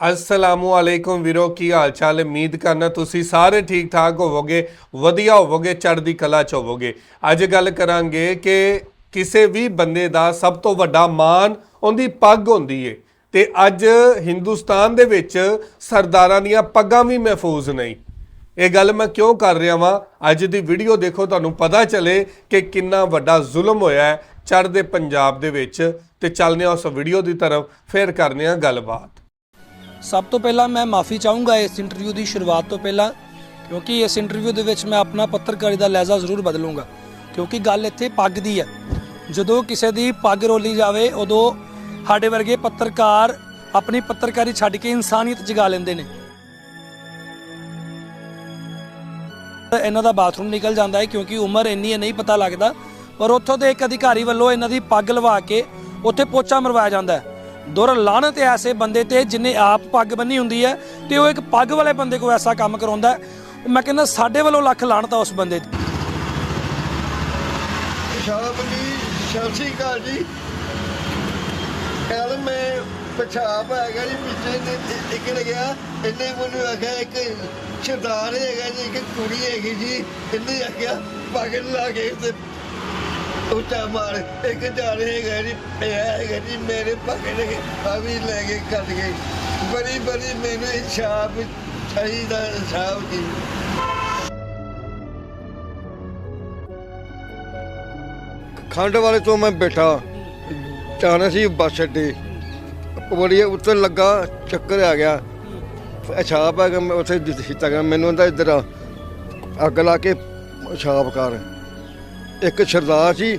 ਅਸਲਾਮੁ ਅਲੈਕੁਮ ਵੀਰੋ, ਕੀ ਹਾਲ ਚਾਲ? ਹੈ ਉਮੀਦ ਕਰਨਾ ਤੁਸੀਂ ਸਾਰੇ ਠੀਕ ਠਾਕ ਹੋਵੋਗੇ, ਵਧੀਆ ਹੋਵੋਗੇ, ਚੜ੍ਹਦੀ ਕਲਾ ਚ ਹੋਵੋਗੇ। ਅੱਜ ਗੱਲ ਕਰਾਂਗੇ ਕਿ ਕਿਸੇ ਵੀ ਬੰਦੇ ਦਾ ਸਭ ਤੋਂ ਵੱਡਾ ਮਾਣ ਉਹਦੀ ਪੱਗ ਹੁੰਦੀ ਏ। ਤੇ ਅੱਜ ਹਿੰਦੁਸਤਾਨ ਦੇ ਵਿੱਚ ਸਰਦਾਰਾਂ ਦੀਆਂ ਪੱਗਾਂ ਵੀ ਮਹਿਫੂਜ਼ ਨਹੀਂ। ਇਹ ਗੱਲ ਮੈਂ ਕਿਉਂ ਕਰ ਰਿਹਾ ਵਾਂ? ਅੱਜ ਦੀ ਵੀਡੀਓ ਦੇਖੋ, ਤੁਹਾਨੂੰ ਪਤਾ ਚਲੇ ਕਿ ਕਿੰਨਾ ਵੱਡਾ ਜ਼ੁਲਮ ਹੋਇਆ ਚੜ੍ਹਦੇ ਪੰਜਾਬ ਦੇ ਵਿੱਚ। ਤੇ ਚੱਲਦੇ ਹਾਂ ਉਸ ਵੀਡੀਓ ਦੀ ਤਰਫ, ਫਿਰ ਕਰਨੇ ਆ ਗੱਲਬਾਤ। ਸਭ ਤੋਂ ਪਹਿਲਾਂ ਮੈਂ ਮਾਫੀ ਚਾਹੂੰਗਾ ਇਸ ਇੰਟਰਵਿਊ ਦੀ ਸ਼ੁਰੂਆਤ ਤੋਂ ਪਹਿਲਾਂ, ਕਿਉਂਕਿ ਇਸ ਇੰਟਰਵਿਊ ਦੇ ਵਿੱਚ ਮੈਂ ਆਪਣਾ ਪੱਤਰਕਾਰੀ ਦਾ ਲਹਿਜ਼ਾ ਜ਼ਰੂਰ ਬਦਲੂੰਗਾ, ਕਿਉਂਕਿ ਗੱਲ ਇੱਥੇ ਪੱਗ ਦੀ ਹੈ। ਜਦੋਂ ਕਿਸੇ ਦੀ ਪੱਗ ਰੋਲੀ ਜਾਵੇ, ਉਦੋਂ ਸਾਡੇ ਵਰਗੇ ਪੱਤਰਕਾਰ ਆਪਣੀ ਪੱਤਰਕਾਰੀ ਛੱਡ ਕੇ ਇਨਸਾਨੀਅਤ ਜਗਾ ਲੈਂਦੇ ਨੇ। ਇਹਨਾਂ ਦਾ ਬਾਥਰੂਮ ਨਿਕਲ ਜਾਂਦਾ ਹੈ, ਕਿਉਂਕਿ ਉਮਰ ਇੰਨੀ ਹੈ, ਨਹੀਂ ਪਤਾ ਲੱਗਦਾ, ਪਰ ਉੱਥੋਂ ਦੇ ਇੱਕ ਅਧਿਕਾਰੀ ਵੱਲੋਂ ਇਹਨਾਂ ਦੀ ਪੱਗ ਲਵਾ ਕੇ ਉੱਥੇ ਪੋਚਾ ਮਰਵਾਇਆ ਜਾਂਦਾ ਹੈ। ਦੁਰ ਲਾਹਨਤ ਐਸੇ ਬੰਦੇ ਤੇ ਜਿਨੇ ਆਪ ਪੱਗ ਬੰਨੀ ਹੁੰਦੀ ਹੈ ਤੇ ਉਹ ਇੱਕ ਪੱਗ ਵਾਲੇ ਬੰਦੇ ਕੋਲ ਐਸਾ ਕੰਮ ਕਰਾਉਂਦਾ ਮੈਂ ਕਹਿੰਦਾ ਸਾਡੇ ਵੱਲੋਂ ਲੱਖ ਲਾਹਨਤ ਆ ਉਸ ਬੰਦੇ ਤੇ। ਸ਼ਾਮ ਜੀ ਸਤਿ ਸ਼੍ਰੀ ਅਕਾਲ ਜੀ। ਕੱਲ ਮੈਂ ਪਿਸ਼ਾਬ ਹੈਗਾ ਜੀ, ਪਿੱਛੇ ਨੇ ਇੱਕ ਲੱਗਿਆ ਇਹਨੇ ਮੈਨੂੰ ਆਖਿਆ, ਇੱਕ ਸਰਦਾਰ ਹੈਗਾ ਜੀ, ਇੱਕ ਕੁੜੀ ਹੈਗੀ ਜੀ। ਇਹਨੇ ਆਖਿਆ ਪਾਗਲ ਲਾ ਕੇ ਤੇ ਉੱਚਾ ਮਾਰ ਇੱਕ ਜਾਣ ਹੈਗਾ ਪਿਆ ਹੈਗਾ ਮੇਰੇ ਪਾਗਲ ਨੇ ਆ ਲੈ ਕੇ ਕੱਢ ਗਏ। ਬੜੀ ਬੜੀ ਮੈਨੂੰ ਇਨਸਾਫ ਚਾਹੀਦਾ ਇਨਸਾਫ ਜੀ। ਖੰਡ ਵਾਲੇ ਤੋਂ ਮੈਂ ਬੈਠਾ। ਚਾਹਨਾ ਸੀ ਬੱਸ ਅੱਡੇ। ਬੜੀ ਉੱਤੇ ਲੱਗਾ, ਚੱਕਰ ਆ ਗਿਆ। ਛਾਪ ਹੈ ਕਿ ਮੈਂ ਉੱਥੇ ਦਿੱਤਾ ਗਿਆ। ਮੈਨੂੰ ਕਹਿੰਦਾ ਇੱਧਰ ਅੱਗ ਲਾ ਕੇ ਛਾਪ ਕਰ। ਇੱਕ ਸਰਦਾਰ ਸੀ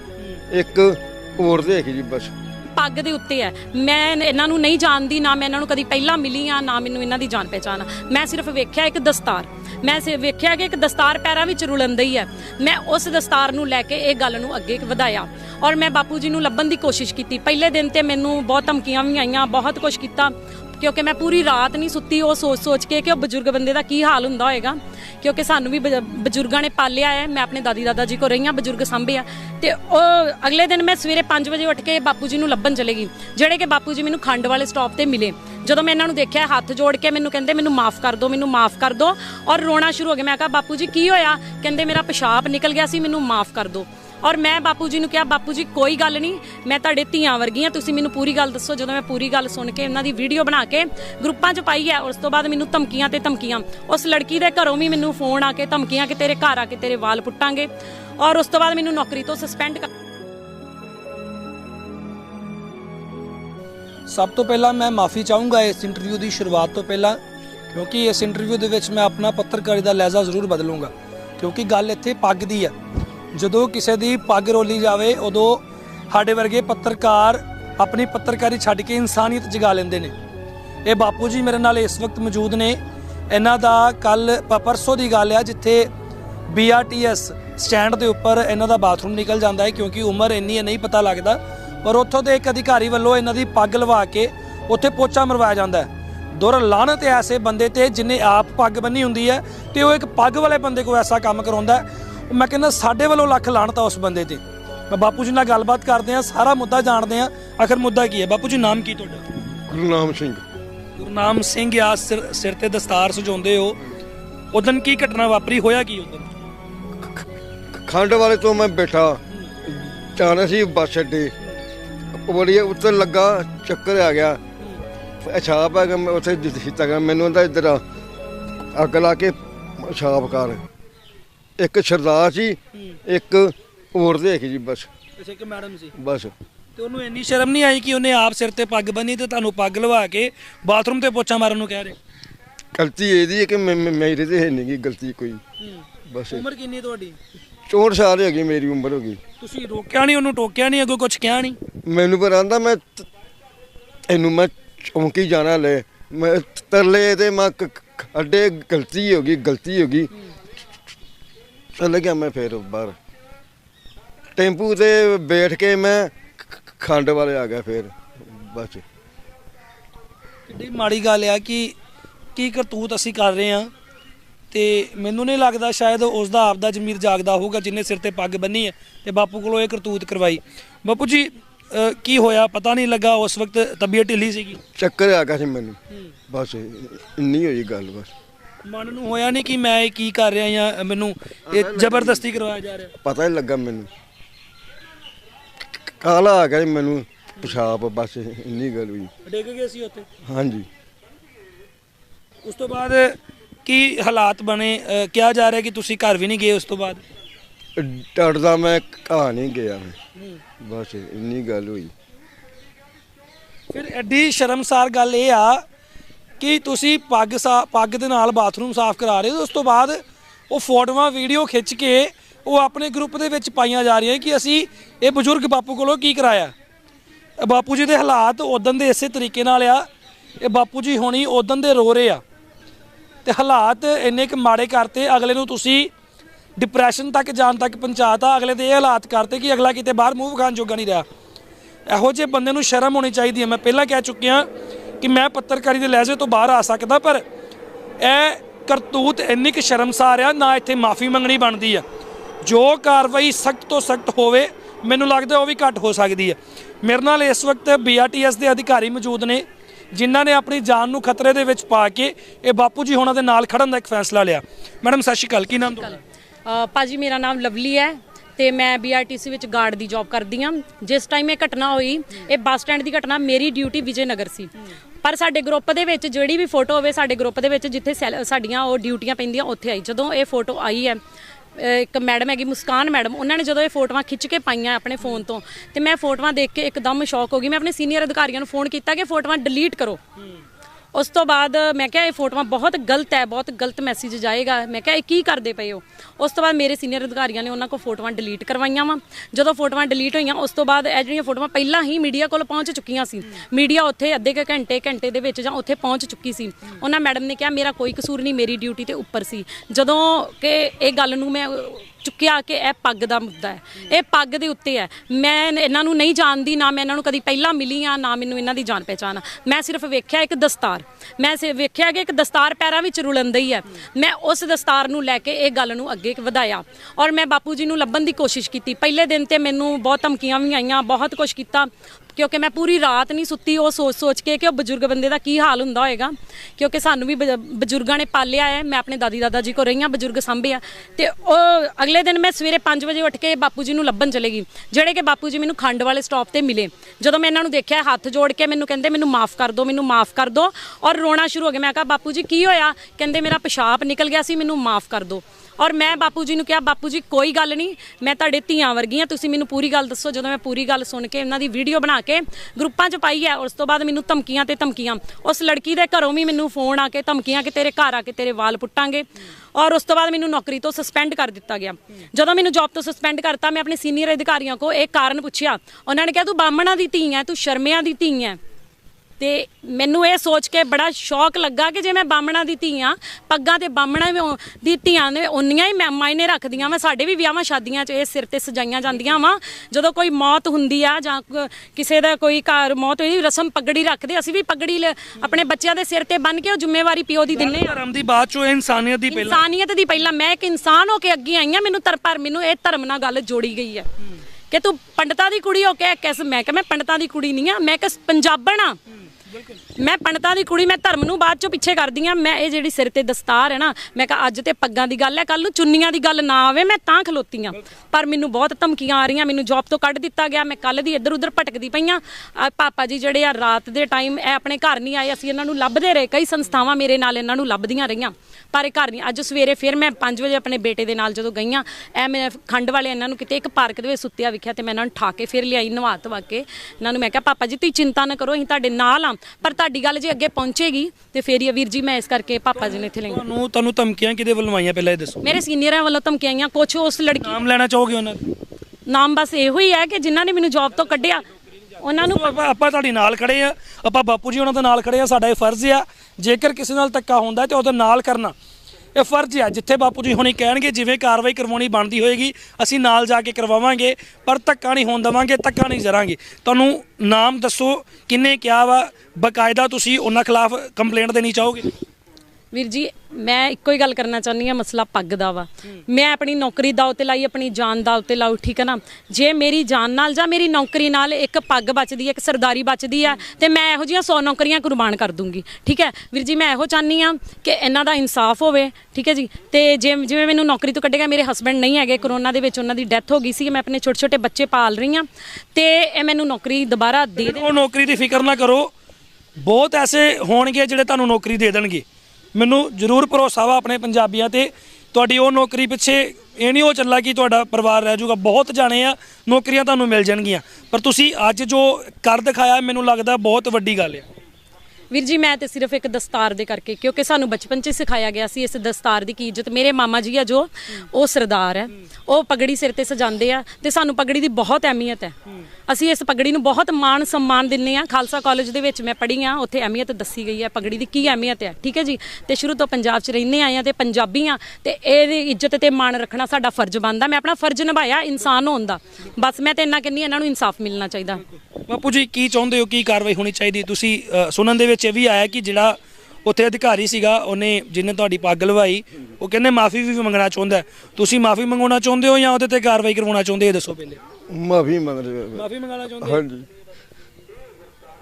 ਇੱਕ ਹੋਰ ਦੇ ਹੈਗੀ ਜੀ ਬਸ। ਪੱਗ ਦੇ ਉੱਤੇ ਹੈ। ਮੈਂ ਇਹਨਾਂ ਨੂੰ ਨਹੀਂ ਜਾਣਦੀ ਨਾ ਮੈਂ ਇਹਨਾਂ ਨੂੰ ਕਦੀ ਪਹਿਲਾਂ ਮਿਲੀ ਆ ਨਾ ਮੈਨੂੰ ਇਹਨਾਂ ਦੀ ਜਾਣ ਪਹਿਚਾਣ। ਆ। ਮੈਂ ਸਿਰਫ ਵੇਖਿਆ ਇੱਕ ਦਸਤਾਰ। ਮੈਂ ਸਿਰਫ ਵੇਖਿਆ ਕਿ ਇੱਕ ਦਸਤਾਰ ਪੈਰਾਂ ਵਿੱਚ ਰੁਲੰਦੀ ਹੈ। ਮੈਂ ਉਸ ਦਸਤਾਰ ਨੂੰ ਲੈ ਕੇ ਇਹ ਗੱਲ ਨੂੰ ਅੱਗੇ ਵਧਾਇਆ। ਔਰ ਮੈਂ ਬਾਪੂ ਜੀ ਨੂੰ ਲੱਭਣ ਦੀ ਕੋਸ਼ਿਸ਼ ਕੀਤੀ। ਪਹਿਲੇ ਦਿਨ ਤੇ ਮੈਨੂੰ ਬਹੁਤ ਧਮਕੀਆਂ ਵੀ ਆਈਆਂ ਬਹੁਤ ਕੁਝ ਕੀਤਾ। ਕਿਉਂਕਿ ਮੈਂ ਪੂਰੀ ਰਾਤ ਨਹੀਂ ਸੁੱਤੀ, ਉਹ ਸੋਚ ਸੋਚ ਕੇ ਕਿ ਉਹ ਬਜ਼ੁਰਗ ਬੰਦੇ ਦਾ ਕੀ ਹਾਲ ਹੁੰਦਾ ਹੋਏਗਾ। ਕਿਉਂਕਿ ਸਾਨੂੰ ਵੀ ਬਜ਼- ਬਜ਼ੁਰਗਾਂ ਨੇ ਪਾਲਿਆ ਹੈ, ਮੈਂ ਆਪਣੇ ਦਾਦੀ ਦਾਦਾ ਜੀ ਕੋ ਹਾਂ, ਬਜ਼ੁਰਗ ਸਾਂਭੇ ਆ। ਤੇ ਉਹ ਅਗਲੇ ਦਿਨ ਮੈਂ ਸਵੇਰੇ 5 ਵਜੇ ਉੱਠ ਕੇ ਬਾਪੂ ਜੀ ਨੂੰ ਲੱਭਣ ਚਲੇਗੀ ਜਿਹੜੇ ਕਿ ਬਾਪੂ ਜੀ ਮੈਨੂੰ ਖੰਡ ਵਾਲੇ ਸਟਾਪ ਤੇ ਮਿਲੇ। ਜਦੋਂ ਮੈਂ ਇਹਨਾਂ ਨੂੰ ਦੇਖਿਆ, ਹੱਥ ਜੋੜ ਕੇ ਮੈਨੂੰ ਕਹਿੰਦੇ, ਮੈਨੂੰ ਮਾਫ ਕਰ ਦਿਓ ਮੈਨੂੰ ਮਾਫ ਕਰ ਦਿਓ ਔਰ ਰੋਣਾ ਸ਼ੁਰੂ ਹੋ ਗਿਆ। ਮੈਂ ਕਿਹਾ, ਬਾਪੂ ਜੀ, ਕੀ ਹੋਇਆ? ਕਹਿੰਦੇ, ਮੇਰਾ ਪਿਸ਼ਾਬ ਨਿਕਲ ਗਿਆ ਸੀ, ਮੈਨੂੰ ਮਾਫ ਕਰ ਦਿਓ ਔਰ ਮੈਂ ਬਾਪੂ ਜੀ ਨੂੰ ਕਿਹਾ ਬਾਪੂ ਜੀ ਕੋਈ ਗੱਲ ਨਹੀਂ, ਮੈਂ ਤੁਹਾਡੇ ਧੀਆਂ ਵਰਗੀ ਹਾਂ ਤੁਸੀਂ ਮੈਨੂੰ ਪੂਰੀ ਗੱਲ ਦੱਸੋ, ਜਦੋਂ ਮੈਂ ਪੂਰੀ ਗੱਲ ਸੁਣ ਕੇ ਇਹਨਾਂ ਦੀ ਵੀਡੀਓ ਬਣਾ ਕੇ ਗਰੁੱਪਾਂ 'ਚ ਪਾਈ ਹੈ, ਉਸ ਤੋਂ ਬਾਅਦ ਮੈਨੂੰ ਧਮਕੀਆਂ ਤੇ ਧਮਕੀਆਂ। ਉਸ ਲੜਕੀ ਦੇ ਘਰੋਂ ਵੀ ਮੈਨੂੰ ਫੋਨ ਆ ਕੇ ਧਮਕੀਆਂ ਕਿ ਤੇਰੇ ਘਰ ਆ ਕੇ ਤੇਰੇ ਵਾਲ ਪੁੱਟਾਂਗੇ। ਔਰ ਉਸ ਤੋਂ ਬਾਅਦ ਮੈਨੂੰ ਨੌਕਰੀ ਤੋਂ ਸਸਪੈਂਡ ਕਰ ਸਭ ਤੋਂ ਪਹਿਲਾਂ ਮੈਂ ਮਾਫੀ ਚਾਹੂੰਗਾ ਇਸ ਇੰਟਰਵਿਊ ਦੀ ਸ਼ੁਰੂਆਤ ਤੋਂ ਪਹਿਲਾਂ, ਕਿਉਂਕਿ ਇਸ ਇੰਟਰਵਿਊ ਦੇ ਵਿੱਚ ਮੈਂ ਆਪਣਾ ਪੱਤਰਕਾਰੀ ਦਾ ਲਹਿਜ਼ਾ ਜ਼ਰੂਰ ਬਦਲੂੰਗਾ, ਕਿਉਂਕਿ ਗੱਲ ਇੱਥੇ ਪੱਗ ਦੀ ਹੈ। ਜਦੋਂ ਕਿਸੇ ਦੀ ਪੱਗ ਰੋਲੀ ਜਾਵੇ, ਉਦੋਂ ਸਾਡੇ ਵਰਗੇ ਪੱਤਰਕਾਰ ਆਪਣੀ ਪੱਤਰਕਾਰੀ ਛੱਡ ਕੇ ਇਨਸਾਨੀਅਤ ਜਗਾ ਲੈਂਦੇ ਨੇ। ਇਹ ਬਾਪੂ ਜੀ ਮੇਰੇ ਨਾਲ ਇਸ ਵਕਤ ਮੌਜੂਦ ਨੇ। ਇਹਨਾਂ ਦਾ ਕੱਲ ਪਰਸੋਂ ਦੀ ਗੱਲ ਆ, ਜਿੱਥੇ BRTS ਸਟੈਂਡ ਦੇ ਉੱਪਰ ਇਹਨਾਂ ਦਾ ਬਾਥਰੂਮ ਨਿਕਲ ਜਾਂਦਾ ਹੈ, ਕਿਉਂਕਿ ਉਮਰ ਇੰਨੀ ਹੈ, ਨਹੀਂ ਪਤਾ ਲੱਗਦਾ। ਪਰ ਉੱਥੋਂ ਦੇ ਇੱਕ ਅਧਿਕਾਰੀ ਵੱਲੋਂ ਇਹਨਾਂ ਦੀ ਪੱਗ ਲਵਾ ਕੇ ਉੱਥੇ ਪੋਚਾ ਮਰਵਾਇਆ ਜਾਂਦਾ ਹੈ। ਦੁਰ ਲਾਹਨਤ ਹੈ ਐਸੇ ਬੰਦੇ ਤੇ ਜਿਨੇ ਆਪ ਪੱਗ ਬੰਨੀ ਹੁੰਦੀ ਹੈ, ਤੇ ਉਹ ਇੱਕ ਪੱਗ ਵਾਲੇ ਬੰਦੇ ਕੋਲ ਐਸਾ ਕੰਮ ਕਰਾਉਂਦਾ ਮੈਂ ਕਹਿੰਦਾ ਸਾਡੇ ਵੱਲੋਂ ਲੱਖ ਆ ਉਸ ਬੰਦੇ ਤੇ। ਮੈਂ ਬਾਪੂ ਜੀ ਨਾਲ ਗੱਲਬਾਤ ਕਰਦੇ ਆ ਸਾਰਾ ਮੁੱਦਾ ਜਾਣਦੇ ਆ ਆਖਰ ਮੁੱਦਾ ਕੀ ਹੈ? ਬਾਪੂ ਜੀ ਨਾਮ ਕੀ ਤੁਹਾਡਾ? ਗੁਰਨਾਮ ਸਿੰਘ। ਗੁਰਨਾਮ ਸਿੰਘ ਆ ਸਿਰ ਸਿਰ ਤੇ ਦਸਤਾਰ ਸਜਾਉਂਦੇ ਹੋ। ਉਦੋਂ ਕੀ ਘਟਨਾ ਵਾਪਰੀ ਹੋਇਆ ਕੀ ਉਦੋਂ ਖੰਡ ਵਾਲੇ ਤੋਂ ਮੈਂ ਬੈਠਾ। ਚਾਹਨਾ ਸੀ ਬੱਸ ਅੱਡੇ। ਬੜੀ ਉੱਤੇ ਲੱਗਾ ਚੱਕਰ ਆ ਗਿਆ। ਛਾਪ ਹੈ ਕਿ ਮੈਂ ਉੱਥੇ ਦਿੱਤਾ ਗਿਆ ਮੈਨੂੰ ਕਹਿੰਦਾ ਇੱਧਰ ਆ। ਅੱਗ ਲਾ ਕੇ ਛਾਪ ਕਰ। ਇੱਕ ਸਰਦਾਰ ਸੀ ਇੱਕ ਹੋਰ ਦੇ ਹੈਗੀ ਜੀ ਬਸ। ਕਿਸੇ ਇੱਕ ਮੈਡਮ ਸੀ। ਬਸ। ਤੇ ਉਹਨੂੰ ਇੰਨੀ ਸ਼ਰਮ ਨਹੀਂ ਆਈ ਕਿ ਉਹਨੇ ਆਪ ਸਿਰ ਤੇ ਪੱਗ ਬੰਨੀ ਤੇ ਤੁਹਾਨੂੰ ਪੱਗ ਲਵਾ ਕੇ ਬਾਥਰੂਮ ਤੇ ਪੋਚਾ ਮਾਰਨ ਨੂੰ ਕਹਿ ਰਹੇ? ਗਲਤੀ ਇਹਦੀ ਹੈ ਕਿ ਮੈਂ- ਮੈਂ- ਮੇਰੇ ਤੇ ਹੈ ਨਹੀਂ ਗੀ ਗਲਤੀ ਕੋਈ। ਬਸ। ਉਮਰ ਕਿੰਨੀ ਤੁਹਾਡੀ? 64 ਸਾਲ ਹੋ ਗਈ ਮੇਰੀ ਉਮਰ ਹੋ ਗਈ। ਤੁਸੀਂ ਰੋਕਿਆ ਨਹੀਂ ਉਹਨੂੰ ਟੋਕਿਆ ਨਹੀਂ ਅੱਗੋਂ ਕੁਝ ਕਿਹਾ ਨਹੀਂ? ਮੈਨੂੰ ਪਰ ਆਂਦਾ ਮੈਂ ਤ- ਇਹਨੂੰ ਮੈਂ ਚੌਂਕੀ ਜਾਣਾ ਲੈ। ਮੈਂ ਤਰਲੇ ਤੇ ਮੈਂ ਕ- ਕ- ਅੱਡੇ ਗਲਤੀ ਹੋ ਗਈ ਗਲਤੀ ਹੋ ਗਈ। ਚੱਲ ਗਿਆ ਮੈਂ ਫੇਰ ਬਾਹਰ। ਟੈਂਪੂ ਤੇ ਬੈਠ ਕੇ ਮੈਂ ਖੰਡ ਵਾਲੇ ਆ ਗਿਆ ਫੇਰ ਬਸ। ਕਿੱਡੀ ਮਾੜੀ ਗੱਲ ਆ ਕਿ ਕੀ ਕਰਤੂਤ ਅਸੀਂ ਕਰ ਰਹੇ ਆ ਤੇ ਮੈਨੂੰ ਨਹੀਂ ਲੱਗਦਾ ਸ਼ਾਇਦ ਉਸ ਦਾ ਆਪਦਾ ਜ਼ਮੀਰ ਜਾਗਦਾ ਹੋਊਗਾ ਜਿਨੇ ਸਿਰ ਤੇ ਪੱਗ ਬੰਨੀ ਹੈ ਤੇ ਬਾਪੂ ਕੋਲੋਂ ਇਹ ਕਰਤੂਤ ਕਰਵਾਈ। ਬਾਪੂ ਜੀ ਕੀ ਹੋਇਆ? ਪਤਾ ਨਹੀਂ ਲੱਗਾ ਉਸ ਵਕਤ ਤਬੀਅਤ ਢਿੱਲੀ ਸੀਗੀ। ਚੱਕਰ ਆ ਗਿਆ ਸੀ ਮੈਨੂੰ। ਬਸ ਇੰਨੀ ਹੋਈ ਗੱਲ ਬਸ। ਮਨ ਨੂੰ ਹੋਇਆ ਨਹੀਂ ਕਿ ਮੈਂ ਇਹ ਕੀ ਕਰ ਰਿਹਾ ਜਾਂ ਮੈਨੂੰ ਇਹ ਜ਼ਬਰਦਸਤੀ ਕਰਵਾਇਆ ਜਾ ਰਿਹਾ। ਪਤਾ ਹੀ ਲੱਗਾ ਮੈਨੂੰ। ਕਾਲਾ ਆ ਗਿਆ ਮੈਨੂੰ ਪਿਸ਼ਾਬ ਬਸ ਇੰਨੀ ਗੱਲ ਹੋਈ ਡਿੱਗ ਗਏ ਸੀ ਉੱਥੇ? ਹਾਂਜੀ। ਉਸ ਤੋਂ ਬਾਅਦ ਕੀ ਹਾਲਾਤ ਬਣੇ? ਕਿਹਾ ਜਾ ਰਿਹਾ ਕਿ ਤੁਸੀਂ ਘਰ ਵੀ ਨਹੀਂ ਗਏ ਉਸ ਤੋਂ ਬਾਅਦ? ਡਰਦਾ ਮੈਂ ਘਾ ਨਹੀਂ ਗਿਆ ਮੈਂ। ਬਸ ਇੰਨੀ ਗੱਲ ਹੋਈ। ਫਿਰ ਐਡੀ ਸ਼ਰਮਸਾਰ ਗੱਲ ਇਹ ਆ ਕਿ ਤੁਸੀਂ ਪੱਗ ਸਾ, ਪੱਗ ਦੇ ਨਾਲ ਬਾਥਰੂਮ ਸਾਫ਼ ਕਰਾ ਰਹੇ ਹੋ, ਉਸ ਤੋਂ ਬਾਅਦ ਉਹ ਫੋਟੋਆਂ, ਵੀਡੀਓ ਖਿੱਚ ਕੇ ਉਹ ਆਪਣੇ ਗਰੁੱਪ ਦੇ ਵਿੱਚ ਪਾਈਆਂ ਜਾ ਰਹੀਆਂ ਕਿ ਅਸੀਂ ਇਹ ਬਜ਼ੁਰਗ ਬਾਪੂ ਕੋਲੋਂ ਕੀ ਕਰਾਇਆ? ਬਾਪੂ ਜੀ ਦੇ ਹਾਲਾਤ ਉਦੋਂ ਦੇ ਇਸੇ ਤਰੀਕੇ ਨਾਲ ਆ। ਇਹ ਬਾਪੂ ਜੀ ਹੋਣੀ ਉਦੋਂ ਦੇ ਰੋ ਰਹੇ ਆ। ਤੇ ਹਾਲਾਤ ਇੰਨੇ ਕੁ ਮਾੜੇ ਕਰਤੇ, ਅਗਲੇ ਨੂੰ ਤੁਸੀਂ ਡਿਪਰੈਸ਼ਨ ਤੱਕ ਜਾਣ ਤੱਕ ਪਹੁੰਚਾਤਾ। ਅਗਲੇ ਦੇ ਇਹ ਹਾਲਾਤ ਕਰਤੇ ਕਿ ਅਗਲਾ ਕਿਤੇ ਬਾਹਰ ਮੂੰਹ ਖਾਣ ਜੋਗਾ ਨਹੀਂ ਰਿਹਾ। ਇਹੋ ਜਿਹੇ ਬੰਦੇ ਨੂੰ ਸ਼ਰਮ ਹੋਣੀ ਚਾਹੀਦੀ ਹੈ। ਮੈਂ ਪਹਿਲਾਂ ਕਹਿ ਚੁੱਕਿਆ ਕਿ ਮੈਂ ਪੱਤਰਕਾਰੀ ਦੇ ਲਹਿਜੇ ਤੋਂ ਬਾਹਰ ਆ ਸਕਦਾ ਪਰ ਇਹ ਕਰਤੂਤ ਇੰਨੀ ਕਿ ਸ਼ਰਮਸਾਰ ਆ ਨਾ ਇੱਥੇ ਮਾਫੀ ਮੰਗਣੀ ਬਣਦੀ ਆ। ਜੋ ਕਾਰਵਾਈ ਸਖਤ ਤੋਂ ਸਖਤ ਹੋਵੇ ਮੈਨੂੰ ਲੱਗਦਾ ਉਹ ਵੀ ਘੱਟ ਹੋ ਸਕਦੀ ਹੈ ਮੇਰੇ ਨਾਲ ਇਸ ਵਕਤ ਬੀਆਰਟੀਐਸ ਦੇ ਅਧਿਕਾਰੀ ਮੌਜੂਦ ਨੇ ਜਿਨ੍ਹਾਂ ਨੇ ਆਪਣੀ ਜਾਨ ਨੂੰ ਖਤਰੇ ਦੇ ਵਿੱਚ ਪਾ ਕੇ ਇਹ ਬਾਪੂ ਜੀ ਹੋਣਾ ਦੇ ਨਾਲ ਖੜਨ ਦਾ ਇੱਕ ਫੈਸਲਾ ਲਿਆ। ਮੈਡਮ ਸਤਿ ਸ਼੍ਰੀ ਅਕਾਲ ਕੀ ਨਾਮ ਤੁਹਾਡਾ? ਅ, ਮੇਰਾ ਨਾਮ ਲਵਲੀ ਹੈ ਤੇ ਮੈਂ ਬੀਆਰਟੀਸੀ ਵਿੱਚ ਗਾਰਡ ਦੀ ਜੌਬ ਕਰਦੀ ਹਾਂ। ਜਿਸ ਟਾਈਮ ਇਹ ਘਟਨਾ ਹੋਈ ਇਹ ਬੱਸ ਸਟੈਂਡ ਦੀ ਘਟਨਾ ਮੇਰੀ ਡਿਊਟੀ ਵਿਜੇ ਨਗਰ ਸੀ। ਪਰ ਸਾਡੇ ਗਰੁੱਪ ਦੇ ਵਿੱਚ ਜਿਹੜੀ ਵੀ ਫੋਟੋ ਹੋਵੇ, ਸਾਡੇ ਗਰੁੱਪ ਦੇ ਵਿੱਚ ਜਿੱਥੇ ਸੈਲ- ਸਾਡੀਆਂ ਉਹ ਡਿਊਟੀਆਂ ਪੈਂਦੀਆਂ, ਉੱਥੇ ਆਈ। ਜਦੋਂ ਇਹ ਫੋਟੋ ਆਈ ਹੈ ਇੱਕ ਮੈਡਮ ਹੈਗੀ, ਮੁਸਕਾਨ ਮੈਡਮ ਉਹਨਾਂ ਨੇ ਜਦੋਂ ਇਹ ਫੋਟੋਆਂ ਖਿੱਚ ਕੇ ਪਾਈਆਂ ਆਪਣੇ ਫੋਨ ਤੋਂ, ਤੇ ਮੈਂ ਫੋਟੋਆਂ ਦੇਖ ਕੇ ਇੱਕਦਮ ਸ਼ੌਕ ਹੋ ਗਈ। ਮੈਂ ਆਪਣੇ ਸੀਨੀਅਰ ਅਧਿਕਾਰੀਆਂ ਨੂੰ ਫੋਨ ਕੀਤਾ ਕਿ ਫੋਟੋਆਂ ਡਿਲੀਟ ਕਰੋ। ਉਸ ਤੋਂ ਬਾਅਦ ਮੈਂ ਕਿਹਾ, ਇਹ ਫੋਟੋਆਂ ਬਹੁਤ ਗਲਤ ਹੈ, ਬਹੁਤ ਗਲਤ ਮੈਸੇਜ ਜਾਏਗਾ। ਮੈਂ ਕਿਹਾ, ਇਹ ਕੀ ਕਰਦੇ ਪਏ ਹੋ? ਉਸ ਤੋਂ ਬਾਅਦ ਮੇਰੇ ਸੀਨੀਅਰ ਅਧਿਕਾਰੀਆਂ ਨੇ ਉਹਨਾਂ ਕੋਲ ਫੋਟੋਆਂ ਡਿਲੀਟ ਕਰਵਾਈਆਂ ਵਾ। ਜਦੋਂ ਫੋਟੋਆਂ ਡਿਲੀਟ ਹੋਈਆਂ, ਉਸ ਤੋਂ ਬਾਅਦ ਇਹ ਜਿਹੜੀਆਂ ਫੋਟੋਆਂ ਪਹਿਲਾਂ ਹੀ ਮੀਡੀਆ ਕੋਲ ਪਹੁੰਚ ਚੁੱਕੀਆਂ ਸੀ। ਮੀਡੀਆ ਉੱਥੇ ਅੱਧੇ ਕੁ ਘੰਟੇ ਘੰਟੇ ਦੇ ਵਿੱਚ ਜਾਂ ਉੱਥੇ ਪਹੁੰਚ ਚੁੱਕੀ ਸੀ। ਉਹਨਾਂ ਮੈਡਮ ਨੇ ਕਿਹਾ, ਮੇਰਾ ਕੋਈ ਕਸੂਰ ਨਹੀਂ, ਮੇਰੀ ਡਿਊਟੀ ਤੇ ਉੱਪਰ ਸੀ। ਜਦੋਂ ਕਿ ਇਹ ਗੱਲ ਨੂੰ ਮੈਂ ਚੁੱਕਿਆ ਕਿ ਇਹ ਪੱਗ ਦਾ ਮੁੱਦਾ ਹੈ। ਇਹ ਪੱਗ ਦੇ ਉੱਤੇ ਹੈ। ਮੈਂ ਇਹਨਾਂ ਨੂੰ ਨਹੀਂ ਜਾਣਦੀ, ਨਾ ਮੈਂ ਇਹਨਾਂ ਨੂੰ ਕਦੀ ਪਹਿਲਾਂ ਮਿਲੀ ਆ ਨਾ ਮੈਨੂੰ ਇਹਨਾਂ ਦੀ ਜਾਣ ਪਹਿਚਾਣ ਆ। ਮੈਂ ਸਿਰਫ ਵੇਖਿਆ ਇੱਕ ਦਸਤਾਰ। ਮੈਂ ਸਿਰਫ ਵੇਖਿਆ ਕਿ ਇੱਕ ਦਸਤਾਰ ਪੈਰਾਂ ਵਿੱਚ ਰੁਲੰਦੀ ਹੀ ਹੈ। ਮੈਂ ਉਸ ਦਸਤਾਰ ਨੂੰ ਲੈ ਕੇ ਇਹ ਗੱਲ ਨੂੰ ਅੱਗੇ ਵਧਾਇਆ। ਔਰ ਮੈਂ ਬਾਪੂ ਜੀ ਨੂੰ ਲੱਭਣ ਦੀ ਕੋਸ਼ਿਸ਼ ਕੀਤੀ। ਪਹਿਲੇ ਦਿਨ ਤੇ ਮੈਨੂੰ ਬਹੁਤ ਧਮਕੀਆਂ ਵੀ ਆਈਆਂ, ਬਹੁਤ ਕੁਝ ਕੀਤਾ। ਕਿਉਂਕਿ ਮੈਂ ਪੂਰੀ ਰਾਤ ਨਹੀਂ ਸੁੱਤੀ, ਉਹ ਸੋਚ ਸੋਚ ਕੇ ਕਿ ਉਹ ਬਜ਼ੁਰਗ ਬੰਦੇ ਦਾ ਕੀ ਹਾਲ ਹੁੰਦਾ ਹੋਏਗਾ। ਕਿਉਂਕਿ ਸਾਨੂੰ ਵੀ ਬਜ਼ੁਰਗਾਂ ਨੇ ਪਾਲਿਆ ਹੈ, ਮੈਂ ਆਪਣੇ ਦਾਦੀ ਦਾਦਾ ਜੀ ਕੋਲ ਰਹੀ ਹਾਂ, ਬਜ਼ੁਰਗ ਸਾਂਭੇ ਆ। ਤੇ ਉਹ ਅਗਲੇ ਦਿਨ ਮੈਂ ਸਵੇਰੇ 5 ਵਜੇ ਉੱਠ ਕੇ ਬਾਪੂ ਜੀ ਨੂੰ ਲੱਭਣ ਚਲੇਗੀ ਜਿਹੜੇ ਕਿ ਬਾਪੂ ਜੀ ਮੈਨੂੰ ਖੰਡ ਵਾਲੇ ਸਟਾਪ ਤੇ ਮਿਲੇ। ਜਦੋਂ ਮੈਂ ਇਹਨਾਂ ਨੂੰ ਦੇਖਿਆ, ਹੱਥ ਜੋੜ ਕੇ ਮੈਨੂੰ ਕਹਿੰਦੇ, ਮੈਨੂੰ ਮਾਫ ਕਰ ਦਿਓ ਮੈਨੂੰ ਮਾਫ ਕਰ ਦਿਓ ਔਰ ਰੋਣਾ ਸ਼ੁਰੂ ਹੋ ਗਿਆ। ਮੈਂ ਕਿਹਾ, ਬਾਪੂ ਜੀ, ਕੀ ਹੋਇਆ? ਕਹਿੰਦੇ, ਮੇਰਾ ਪਿਸ਼ਾਬ ਨਿਕਲ ਗਿਆ ਸੀ, ਮੈਨੂੰ ਮਾਫ ਕਰ ਦਿਓ ਔਰ ਮੈਂ ਬਾਪੂ ਜੀ ਨੂੰ ਕਿਹਾ, ਬਾਪੂ ਜੀ, ਕੋਈ ਗੱਲ ਨਹੀਂ, ਮੈਂ ਤੁਹਾਡੇ ਧੀਆਂ ਵਰਗੀ ਹਾਂ ਤੁਸੀਂ ਮੈਨੂੰ ਪੂਰੀ ਗੱਲ ਦੱਸੋ, ਜਦੋਂ ਮੈਂ ਪੂਰੀ ਗੱਲ ਸੁਣ ਕੇ ਉਹਨਾਂ ਦੀ ਵੀਡੀਓ ਬਣਾ ਕੇ ਗਰੁੱਪਾਂ 'ਚ ਪਾਈ ਹੈ, ਉਸ ਤੋਂ ਬਾਅਦ ਮੈਨੂੰ ਧਮਕੀਆਂ ਤੇ ਧਮਕੀਆਂ। ਉਸ ਲੜਕੀ ਦੇ ਘਰੋਂ ਵੀ ਮੈਨੂੰ ਫੋਨ ਆ ਕੇ ਧਮਕੀਆਂ ਕਿ ਤੇਰੇ ਘਰ ਆ ਕੇ ਤੇਰੇ ਵਾਲ ਪੁੱਟਾਂਗੇ। ਔਰ ਉਸ ਤੋਂ ਬਾਅਦ ਮੈਨੂੰ ਨੌਕਰੀ ਤੋਂ ਸਸਪੈਂਡ ਕਰ ਦਿੱਤਾ ਗਿਆ। ਜਦੋਂ ਮੈਨੂੰ ਜੌਬ ਤੋਂ ਸਸਪੈਂਡ ਕਰਤਾ, ਮੈਂ ਆਪਣੇ ਸੀਨੀਅਰ ਅਧਿਕਾਰੀਆਂ ਕੋ ਇਹ ਕਾਰਨ ਪੁੱਛਿਆ। ਉਹਨਾਂ ਨੇ ਕਿਹਾ, ਤੂੰ ਬਾਹਮਣਾ ਦੀ ਧੀ ਹੈ, ਤੂੰ ਸ਼ਰਮਿਆਂ ਦੀ ਧੀ ਹੈ। ਤੇ ਮੈਨੂੰ ਇਹ ਸੋਚ ਕੇ ਬੜਾ ਸ਼ੌਕ ਲੱਗਾ ਕਿ ਜੇ ਮੈਂ ਬਾਹਮਣਾ ਦੀ ਧੀ ਆ ਪੱਗਾਂ ਤੇ ਉਹ- ਦੀ ਧੀਆਂ ਨੇ ਉਨੀਆਂ ਹੀ ਮਾਇਨੇ ਰੱਖਦੀਆਂ ਵਾ ਸਾਡੇ ਵੀ ਵਿਆਹਾਂ ਸ਼ਾਦੀਆਂ 'ਚ ਇਹ ਸਿਰ ਤੇ ਸਜਾਈਆਂ ਜਾਂਦੀਆਂ ਵਾ। ਜਦੋਂ ਕੋਈ ਮੌਤ ਹੁੰਦੀ ਆ ਜਾਂ ਕ- ਕਿਸੇ ਦਾ ਕੋਈ ਘਰ ਮੌਤ ਹੋਈ ਰਸਮ ਪਗੜੀ ਰੱਖਦੇ ਅਸੀਂ ਵੀ ਪਗੜੀ ਆਪਣੇ ਬੱਚਿਆਂ ਦੇ ਸਿਰ ਤੇ ਬੰਨ ਕੇ ਉਹ ਜ਼ਿੰਮੇਵਾਰੀ ਪਿਓ ਦੀ ਦਿੰਨੇ ਆ। ਧਰਮ ਦੀ ਬਾਤ ਚੋਂ ਇਨਸਾਨੀਅਤ ਦੀ ਪਹਿਲਾਂ ਇਨਸਾਨੀਅਤ ਦੀ ਪਹਿਲਾਂ ਮੈਂ ਇੱਕ ਇਨਸਾਨ ਹੋ ਕੇ ਅੱਗੇ ਆਈ ਹਾਂ ਮੈਨੂੰ ਧਰ ਪਰ ਮੈਨੂੰ ਇਹ ਧਰਮ ਨਾਲ ਗੱਲ ਜੋੜੀ ਗਈ ਹੈ। ਕਿ ਤੂੰ ਪੰਡਤਾਂ ਦੀ ਕੁੜੀ ਹੋ ਕੇ ਕਿਸ ਮੈਂ ਕਿ ਮੈਂ ਪੰਡਤਾਂ ਦੀ ਕੁੜੀ ਨਹੀਂ ਆ ਮੈਂ ਇੱਕ ਪੰਜਾਬਣ ਆ। बिल्कुल ਮੈਂ ਪੰਡਤਾਂ ਦੀ ਕੁੜੀ, ਮੈਂ ਧਰਮ ਨੂੰ ਬਾਅਦ ਚੋਂ ਪਿੱਛੇ ਕਰਦੀ ਆ। ਮੈਂ ਇਹ ਜਿਹੜੀ ਸਿਰ ਤੇ ਦਸਤਾਰ ਹੈ ਨਾ, ਮੈਂ ਕਿਹਾ ਅੱਜ ਤੇ ਪੱਗਾਂ ਦੀ ਗੱਲ ਹੈ ਕੱਲ ਨੂੰ ਚੁੰਨੀਆਂ ਦੀ ਗੱਲ ਨਾ ਆਵੇ, ਮੈਂ ਤਾਂ ਖਲੋਤੀ ਆ। ਪਰ ਮੈਨੂੰ ਬਹੁਤ ਧਮਕੀਆਂ ਆ ਰਹੀਆਂ, ਮੈਨੂੰ ਜੌਬ ਤੋਂ ਕੱਢ ਦਿੱਤਾ ਗਿਆ, ਮੈਂ ਕੱਲ ਦੀ ਇੱਧਰ ਉੱਧਰ ਭਟਕਦੀ ਪਈਆਂ ਆ। ਪਾਪਾ ਜੀ ਜਿਹੜੇ ਆ, ਰਾਤ ਦੇ ਟਾਈਮ ਇਹ ਆਪਣੇ ਘਰ ਨਹੀਂ ਆਏ, ਅਸੀਂ ਇਹਨਾਂ ਨੂੰ ਲੱਭਦੇ ਰਹੇ, ਕਈ ਸੰਸਥਾਵਾਂ ਮੇਰੇ ਨਾਲ ਇਹਨਾਂ ਨੂੰ ਲੱਭਦੀਆਂ ਰਹੀਆਂ। ਪਰ ਇਹ ਘਰ ਨਹੀਂ, ਅੱਜ ਸਵੇਰੇ ਫਿਰ ਮੈਂ 5 ਵਜੇ ਆਪਣੇ ਬੇਟੇ ਦੇ ਨਾਲ ਜਦੋਂ ਗਈਆਂ ਐ ਮੈਂ ਖੰਡ ਵਾਲੇ ਇਹਨਾਂ ਨੂੰ ਕਿਤੇ ਇੱਕ ਪਾਰਕ ਦੇ ਵਿੱਚ ਸੁੱਤਿਆ ਵਿਖਿਆ ਤੇ ਮੈਂ ਇਹਨਾਂ ਨੂੰ ਠਾ ਕੇ ਫਿਰ ਲਿਆਈ ਨਵਾ ਧਵਾ ਕੇ ਇਹਨਾਂ ਨੂੰ ਮੈਂ ਕਿਹਾ, ਪਾਪਾ ਜੀ, ਤੁਸੀਂ ਚਿੰਤਾ ਨਾ ਕਰੋ, ਅਸੀਂ ਤੁਹਾਡੇ ਨਾਲ ਆ। ਪਰ ਤੁਹਾਡੀ ਗੱਲ ਜੇ ਅੱਗੇ ਪਹੁੰਚੇਗੀ ਤੇ ਫੇਰ ਹੀ ਆ ਵੀਰ ਜੀ ਮੈਂ ਇਸ ਕਰਕੇ ਪਾਪਾ ਜੀ ਨੇ ਇੱਥੇ ਲਈ ਤੁਹਾਨੂੰ ਤੁਹਾਨੂੰ ਧਮਕੀਆਂ ਕਿਹਦੇ ਵੱਲੋਂ ਆਈਆਂ ਪਹਿਲਾਂ ਇਹ ਦੱਸੋ। ਮੇਰੇ ਸੀਨੀਅਰਾਂ ਵੱਲੋਂ ਧਮਕੀਆਂ ਆਈਆਂ ਕੁਛ ਉਸ ਲੜਕੀ ਨਾਮ ਲੈਣਾ ਚਾਹੋਗੇ ਉਹਨਾਂ ਦਾ ਨਾਮ ਬਸ ਇਹੋ ਹੀ ਹੈ ਕਿ ਜਿਨ੍ਹਾਂ ਨੇ ਮੈਨੂੰ ਜੌਬ ਤੋਂ ਕੱਢਿਆ। ਉਹਨਾਂ ਨੂੰ ਆਪਾਂ ਆਪਾਂ ਤੁਹਾਡੇ ਨਾਲ ਖੜੇ ਆ ਆਪਾਂ ਬਾਪੂ ਜੀ ਉਹਨਾਂ ਦੇ ਨਾਲ ਖੜੇ ਆ ਸਾਡਾ ਇਹ ਫਰਜ਼ ਆ ਜੇਕਰ ਕਿਸੇ ਨਾਲ ਧੱਕਾ ਹੁੰਦਾ ਤੇ ਉਹਦੇ ਨਾਲ ਕਰਨਾ। ਇਹ ਫਰਜ਼ ਆ ਜਿੱਥੇ ਬਾਪੂ ਜੀ ਹੁਣੀ ਕਹਿਣਗੇ ਜਿਵੇਂ ਕਾਰਵਾਈ ਕਰਵਾਉਣੀ ਬਣਦੀ ਹੋਏਗੀ, ਅਸੀਂ ਨਾਲ ਜਾ ਕੇ ਕਰਵਾਵਾਂਗੇ, ਪਰ ਧੱਕਾ ਨਹੀਂ ਹੋਣ ਦੇਵਾਂਗੇ, ਧੱਕਾ ਨਹੀਂ ਜ਼ਰਾਂਗੇ। ਤੁਹਾਨੂੰ ਨਾਮ ਦੱਸੋ, ਕਿੰਨੇ ਕਿਹਾ ਵਾ, ਬਕਾਇਦਾ ਤੁਸੀਂ ਉਹਨਾਂ ਖਿਲਾਫ ਕੰਪਲੇਂਟ ਦੇਣੀ ਚਾਹੋਗੇ? ਵੀਰ ਜੀ, ਮੈਂ ਇੱਕੋ ਹੀ ਗੱਲ ਕਰਨਾ ਚਾਹੁੰਦੀ ਆ ਮਸਲਾ ਪੱਗ ਦਾ ਵਾ। ਮੈਂ ਆਪਣੀ ਨੌਕਰੀ ਦਾ ਉੱਤੇ ਲਾਈ, ਆਪਣੀ ਜਾਨ ਦਾ ਉੱਤੇ ਲਾਉ ਠੀਕ ਹੈ ਨਾ? ਜੇ ਮੇਰੀ ਜਾਨ ਨਾਲ ਜਾਂ ਮੇਰੀ ਨੌਕਰੀ ਨਾਲ ਇੱਕ ਪੱਗ ਬਚਦੀ ਹੈ, ਇੱਕ ਸਰਦਾਰੀ ਬਚਦੀ ਆ ਤੇ ਮੈਂ ਇਹੋ ਜਿਹੀਆਂ 100 ਨੌਕਰੀਆਂ ਕੁਰਬਾਨ ਕਰ ਦੂੰਗੀ, ਠੀਕ ਹੈ? ਵੀਰ ਜੀ, ਮੈਂ ਇਹੋ ਚਾਹਨੀ ਆ ਕਿ ਇਹਨਾਂ ਦਾ ਇਨਸਾਫ ਹੋਵੇ, ਠੀਕ ਹੈ ਜੀ? ਤੇ ਜੇ ਜਿਵੇਂ ਮੈਨੂੰ ਨੌਕਰੀ ਤੋਂ ਕੱਢੇਗਾ ਮੇਰੇ ਹਸਬੰਡ ਨਹੀਂ ਹੈਗੇ ਕਰੋਨਾ ਦੇ ਵਿੱਚ ਉਹਨਾਂ ਦੀ ਡੈਥ ਹੋ ਗਈ ਸੀ, ਮੈਂ ਆਪਣੇ ਛੋਟੇ ਛੋਟੇ ਬੱਚੇ ਪਾਲ ਰਹੀ ਆ ਤੇ ਇਹ ਮੈਨੂੰ ਨੌਕਰੀ ਦੁਬਾਰਾ ਦੇ ਦੇ ਉਹ ਨੌਕਰੀ ਦੀ ਫਿਕਰ ਨਾ ਕਰੋ। ਬਹੁਤ ਐਸੇ ਹੋਣਗੇ ਜਿਹੜੇ ਤੁਹਾਨੂੰ ਨੌਕਰੀ ਦੇ ਦੇਣਗੇ। ਮੈਨੂੰ ਜ਼ਰੂਰ ਭਰੋਸਾ ਵਾ ਆਪਣੇ ਪੰਜਾਬੀਆਂ ਤੇ। ਤੁਹਾਡੀ ਉਹ ਨੌਕਰੀ ਪਿੱਛੇ ਇਹ ਨਹੀਂ ਉਹ ਚੱਲਾ ਕਿ ਤੁਹਾਡਾ ਪਰਿਵਾਰ ਰਹਿ ਜਾਊਗਾ। ਬਹੁਤ ਜਾਣੇ ਆ, ਨੌਕਰੀਆਂ ਤੁਹਾਨੂੰ ਮਿਲ ਜਾਣਗੀਆਂ। ਪਰ ਤੁਸੀਂ ਅੱਜ ਜੋ ਕਰ ਦਿਖਾਇਆ, ਮੈਨੂੰ ਲੱਗਦਾ ਬਹੁਤ ਵੱਡੀ ਗੱਲ ਆ। ਵੀਰ ਜੀ, ਮੈਂ ਤੇ ਸਿਰਫ ਇੱਕ ਦਸਤਾਰ ਦੇ ਕਰਕੇ, ਕਿਉਂਕਿ ਸਾਨੂੰ ਬਚਪਨ 'ਚ ਹੀ ਸਿਖਾਇਆ ਗਿਆ ਸੀ ਇਸ ਦਸਤਾਰ ਦੀ ਕੀ ਇੱਜ਼ਤ। ਮੇਰੇ ਮਾਮਾ ਜੀ ਆ ਜੋ, ਉਹ ਸਰਦਾਰ ਹੈ। ਉਹ ਪਗੜੀ ਸਿਰ ਤੇ ਸਜਾਉਂਦੇ ਆ ਤੇ ਸਾਨੂੰ ਪਗੜੀ ਦੀ ਬਹੁਤ ਅਹਿਮੀਅਤ ਹੈ। ਅਸੀਂ ਇਸ ਪਗੜੀ ਨੂੰ ਬਹੁਤ ਮਾਣ ਸਨਮਾਨ ਦਿੰਨੇ ਆ ਖਾਲਸਾ ਕਾਲਜ ਦੇ ਵਿੱਚ ਮੈਂ ਪੜ੍ਹੀ ਆ ਉੱਥੇ ਅਹਿਮੀਅਤ ਦੱਸੀ ਗਈ ਹੈ ਪਗੜੀ ਦੀ ਕੀ ਅਹਿਮੀਅਤ ਹੈ, ਠੀਕ ਹੈ ਜੀ? ਤੇ ਸ਼ੁਰੂ ਤੋਂ ਪੰਜਾਬ 'ਚ ਰਹਿੰਦੇ ਆਏ ਆ ਤੇ ਪੰਜਾਬੀ ਆ ਤੇ ਇਹਦੀ ਇੱਜ਼ਤ ਤੇ ਮਾਣ ਰੱਖਣਾ ਸਾਡਾ ਫਰਜ਼ ਬਣਦਾ। ਮੈਂ ਆਪਣਾ ਫਰਜ਼ ਨਿਭਾਇਆ ਇਨਸਾਨ ਹੋਣ ਦਾ। ਬਸ ਮੈਂ ਤੇ ਇੰਨਾ ਕਹਿੰਨੀ ਇਹਨਾਂ ਨੂੰ ਇਨਸਾਫ ਮਿਲਣਾ ਚਾਹੀਦਾ। ਬਾਪੂ ਜੀ, ਕੀ ਚਾਹੁੰਦੇ ਹੋ, ਕੀ ਕਾਰਵਾਈ ਹੋਣੀ ਚਾਹੀਦੀ? ਤੁਸੀਂ ਸੁਣਨ ਦੇ ਵਿੱਚ ਇਹ ਵੀ ਆਇਆ ਕਿ ਜਿਹੜਾ ਉੱਥੇ ਅਧਿਕਾਰੀ ਸੀਗਾ ਉਹਨੇ ਜਿਹਨੇ ਤੁਹਾਡੀ ਪੱਗ ਲਵਾਈ ਉਹ ਕਹਿੰਦੇ ਮਾਫੀ ਵੀ ਮੰਗਣਾ ਚਾਹੁੰਦਾ ਹੈ। ਤੁਸੀਂ ਮਾਫੀ ਮੰਗਵਾਉਣਾ ਚਾਹੁੰਦੇ ਹੋ ਜਾਂ ਉਹਦੇ ਤੇ ਕਾਰਵਾਈ ਕਰਵਾਉਣਾ ਚਾਹੁੰਦੇ ਹੋ? ਇਹ ਦੱਸੋ ਪਹਿਲੇ। ਮਾਫੀ ਮੰਗਦੇ ਮਾਫੀ ਮੰਗਾਉਣਾ ਚਾਹੁੰਦੇ ਹਾਂਜੀ।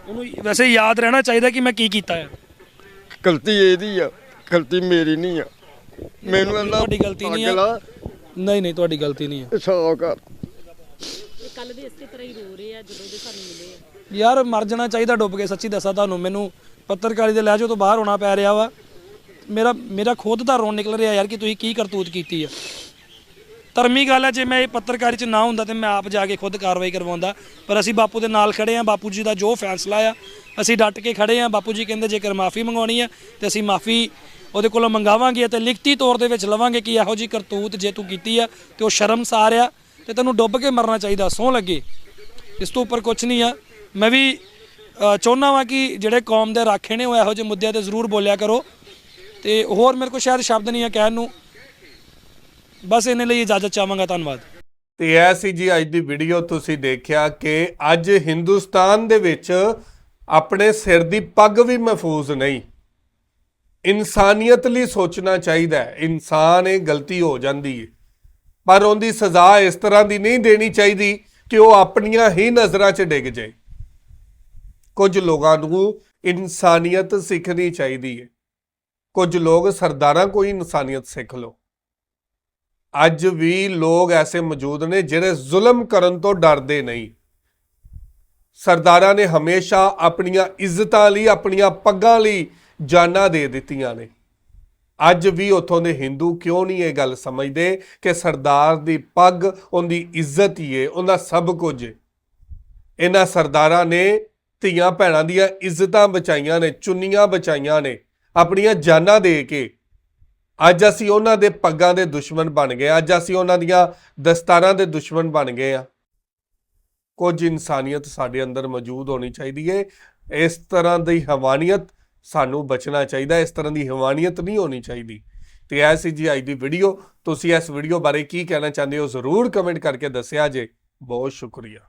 ਉਹਨੂੰ ਵੈਸੇ ਯਾਦ ਰਹਿਣਾ ਚਾਹੀਦਾ ਕਿ ਮੈਂ ਕੀ ਕੀਤਾ ਹੈ ਗਲਤੀ ਇਹਦੀ ਆ ਗਲਤੀ ਮੇਰੀ ਨਹੀਂ ਆ। ਮੈਨੂੰ ਅੱਲਾ ਤੁਹਾਡੀ ਗਲਤੀ ਨਹੀਂ ਆ। ਨਹੀਂ ਨਹੀਂ ਤੁਹਾਡੀ ਗਲਤੀ ਨਹੀਂ ਹੈ ਸੌ ਕਰ ਕੱਲ ਦੇ ਇਸੇ ਤਰ੍ਹਾਂ ਹੀ ਰੋ ਰਹੇ ਆ ਜਦੋਂ ਦੇ ਸਾਨੂੰ ਮਿਲੇ ਆ। ਯਾਰ ਮਰ ਜਾਣਾ ਚਾਹੀਦਾ ਡੁੱਬ ਕੇ, ਸੱਚੀ ਦੱਸਾਂ ਤੁਹਾਨੂੰ, ਮੈਨੂੰ ਪੱਤਰਕਾਰੀ ਦੇ ਲਹਿਜੇ ਤੋਂ ਬਾਹਰ ਹੋਣਾ ਪੈ ਰਿਹਾ ਵਾ। ਮੇਰਾ ਮੇਰਾ ਖੁਦ ਦਾ ਰੋਣ ਨਿਕਲ ਰਿਹਾ ਯਾਰ ਕਿ ਤੁਸੀਂ ਕੀ ਕਰਤੂਤ ਕੀਤੀ ਆ। ਧਰਮੀ ਗੱਲ ਹੈ ਜੇ ਮੈਂ ਇਹ ਪੱਤਰਕਾਰੀ 'ਚ ਨਾ ਹੁੰਦਾ ਤੇ ਮੈਂ ਆਪ ਜਾ ਕੇ ਖੁਦ ਕਾਰਵਾਈ ਕਰਵਾਉਂਦਾ। ਪਰ ਅਸੀਂ ਬਾਪੂ ਦੇ ਨਾਲ ਖੜੇ ਆ, ਬਾਪੂ ਜੀ ਦਾ ਜੋ ਫੈਸਲਾ ਆ, ਅਸੀਂ ਡਟ ਕੇ ਖੜੇ ਆ। ਬਾਪੂ ਜੀ ਕਹਿੰਦੇ ਜੇਕਰ ਮਾਫੀ ਮੰਗਵਾਉਣੀ ਆ, ਤੇ ਅਸੀਂ ਮਾਫੀ ਉਹਦੇ ਕੋਲੋਂ ਮੰਗਾਵਾਂਗੇ ਤੇ ਲਿਖਤੀ ਤੌਰ ਦੇ ਵਿੱਚ ਲਵਾਂਗੇ ਕਿ ਇਹੋ ਜੀ ਕਰਤੂਤ ਜੇ ਤੂੰ ਕੀਤੀ ਆ, ਤੇ ਉਹ ਸ਼ਰਮਸਾਰ ਆ, ਤੇ ਤੈਨੂੰ ਡੁੱਬ ਕੇ ਮਰਨਾ ਚਾਹੀਦਾ, ਸੌ ਲੱਗੇ। ਇਸ ਤੋਂ ਉੱਪਰ ਕੁਝ ਨਹੀਂ ਆ। ਮੈਂ ਵੀ ਚਾਹੁੰਦਾ ਵਾਂ ਕਿ ਜਿਹੜੇ ਕੌਮ ਦੇ ਰਾਖੇ ਨੇ ਉਹ ਇਹੋ ਜਿਹੇ ਮੁੱਦਿਆਂ ਤੇ ਜ਼ਰੂਰ ਬੋਲਿਆ ਕਰੋ। ਤੇ ਹੋਰ ਮੇਰੇ ਕੋਲ ਸ਼ਾਇਦ ਸ਼ਬਦ ਨਹੀਂ ਹੈ ਕਹਿਣ ਨੂੰ। ਬਸ ਇਹਨੇ ਲਈ ਇਜਾਜ਼ਤ ਚਾਹਾਂਗਾ, ਧੰਨਵਾਦ। ਤੇ ਇਹ ਸੀ ਜੀ ਅੱਜ ਦੀ ਵੀਡੀਓ। ਤੁਸੀਂ ਦੇਖਿਆ ਕਿ ਅੱਜ ਹਿੰਦੁਸਤਾਨ ਦੇ ਵਿੱਚ ਆਪਣੇ ਸਿਰ ਦੀ ਪੱਗ ਵੀ ਮਹਿਫੂਜ਼ ਨਹੀਂ। ਇਨਸਾਨੀਅਤ ਲਈ ਸੋਚਣਾ ਚਾਹੀਦਾ ਹੈ। ਇਨਸਾਨ ਇਹ ਗਲਤੀ ਹੋ ਜਾਂਦੀ ਹੈ। ਪਰ ਉਹਦੀ ਸਜ਼ਾ ਇਸ ਤਰ੍ਹਾਂ ਦੀ ਨਹੀਂ ਦੇਣੀ ਚਾਹੀਦੀ ਕਿ ਉਹ ਆਪਣੀਆਂ ਹੀ ਨਜ਼ਰਾਂ 'ਚ ਡਿੱਗ ਜਾਏ। ਕੁਝ ਲੋਕਾਂ ਨੂੰ ਇਨਸਾਨੀਅਤ ਸਿੱਖਣੀ ਚਾਹੀਦੀ ਹੈ। ਕੁਝ ਲੋਕ ਸਰਦਾਰਾਂ ਕੋਈ ਇਨਸਾਨੀਅਤ ਸਿੱਖ ਲਓ। ਅੱਜ ਵੀ ਲੋਕ ਐਸੇ ਮੌਜੂਦ ਨੇ ਜਿਹੜੇ ਜ਼ੁਲਮ ਕਰਨ ਤੋਂ ਡਰਦੇ ਨਹੀਂ। ਸਰਦਾਰਾਂ ਨੇ ਹਮੇਸ਼ਾ ਆਪਣੀਆਂ ਇੱਜ਼ਤਾਂ ਲਈ, ਆਪਣੀਆਂ ਪੱਗਾਂ ਲਈ ਜਾਨਾਂ ਦੇ ਦਿੱਤੀਆਂ ਨੇ। ਅੱਜ ਵੀ ਉੱਥੋਂ ਦੇ ਹਿੰਦੂ ਕਿਉਂ ਨਹੀਂ ਇਹ ਗੱਲ ਸਮਝਦੇ ਕਿ ਸਰਦਾਰ ਦੀ ਪੱਗ, ਉਹਦੀ ਇੱਜ਼ਤ ਹੀ ਹੈ, ਉਹਦਾ ਸਭ ਕੁਝ ਇਹਨਾਂ ਸਰਦਾਰਾਂ ਨੇ ਧੀਆਂ ਭੈਣਾਂ ਦੀਆਂ ਇੱਜ਼ਤਾਂ ਬਚਾਈਆਂ ਨੇ, ਚੁੰਨੀਆਂ ਬਚਾਈਆਂ ਨੇ, ਆਪਣੀਆਂ ਜਾਨਾਂ ਦੇ ਕੇ। ਅੱਜ ਅਸੀਂ ਉਹਨਾਂ ਦੇ ਪੱਗਾਂ ਦੇ ਦੁਸ਼ਮਣ ਬਣ ਗਏ ਅੱਜ ਅਸੀਂ ਉਹਨਾਂ ਦੀਆਂ ਦਸਤਾਰਾਂ ਦੇ ਦੁਸ਼ਮਣ ਬਣ ਗਏ ਆ ਕੁਝ ਇਨਸਾਨੀਅਤ ਸਾਡੇ ਅੰਦਰ ਮੌਜੂਦ ਹੋਣੀ ਚਾਹੀਦੀ ਹੈ ਇਸ ਤਰ੍ਹਾਂ ਦੀ ਹਵਾਨੀਅਤ ਸਾਨੂੰ ਬਚਣਾ ਚਾਹੀਦਾ, ਇਸ ਤਰ੍ਹਾਂ ਦੀ ਹਵਾਨੀਅਤ ਨਹੀਂ ਹੋਣੀ ਚਾਹੀਦੀ। ਤੇ ਸੀ ਜੀ ਅੱਜ ਦੀ ਵੀਡੀਓ। ਤੁਸੀਂ ਇਸ ਵੀਡੀਓ ਬਾਰੇ ਕੀ ਕਹਿਣਾ ਚਾਹੁੰਦੇ ਹੋ ਜ਼ਰੂਰ ਕਮੈਂਟ ਕਰਕੇ ਦੱਸਿਆ ਜੇ। ਬਹੁਤ ਸ਼ੁਕਰੀਆ।